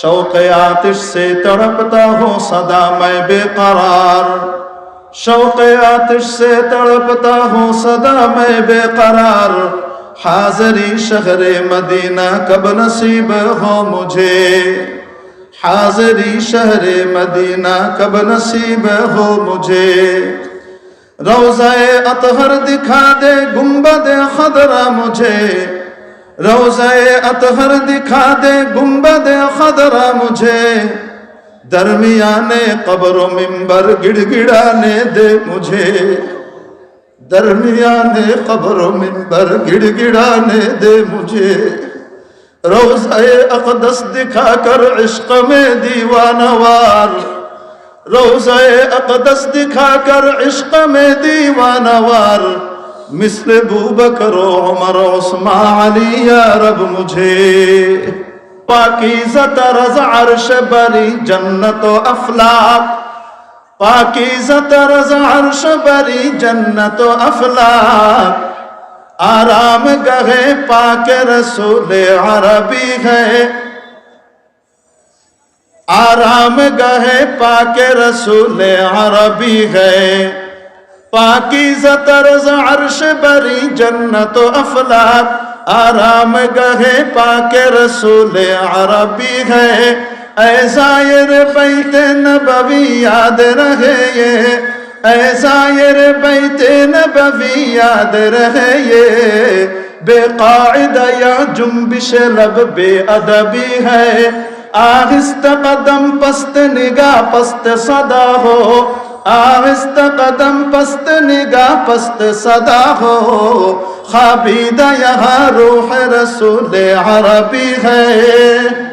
شوق آتش سے تڑپتا ہوں صدا میں بے قرار۔ شوق آتش سے تڑپتا ہوں صدا میں بے قرار۔ حاضری شہر مدینہ کب نصیب ہو مجھے؟ حاضری شہر مدینہ کب نصیب ہو مجھے؟ روزہ اطہر دکھا دے، گنبد خضرہ مجھے۔ روزہ اطہر دکھا دے گنبد خضرہ مجھے درمیان قبر و ممبر گڑ گڑانے دے مجھے درمیان قبر و ممبر گڑ گڑانے دے مجھے روزہ اقدس دکھا کر عشق میں دیوانوار روزہ اقدس دکھا کر عشق میں دیوانوار مثل بو بکر و عمر و عثمان علی، یا رب مجھے پاکیزہ طرز عرش بری جنت و افلاق پاکیزہ طرز عرش بری جنت و افلاق آرام گہے پاک رسول عربی ہے۔ آرام گہے پاک رسول عربی ہے۔ پاکیزہ طرز عرش بری جنت و افلاق آرام گہے پاک رسول عربی ہے۔ اے زائر بیت نبوی، یاد رہے یہ۔ اے زائر بیت نبوی، یاد رہے یہ۔ بے قاعدہ یا جنبش لب بے ادبی ہے۔ آہست قدم پست، نگاہ پست صدا ہو۔ آہست قدم پست نگاہ پست صدا ہو۔ خابیدہ یہاں روح رسول عربی ہے۔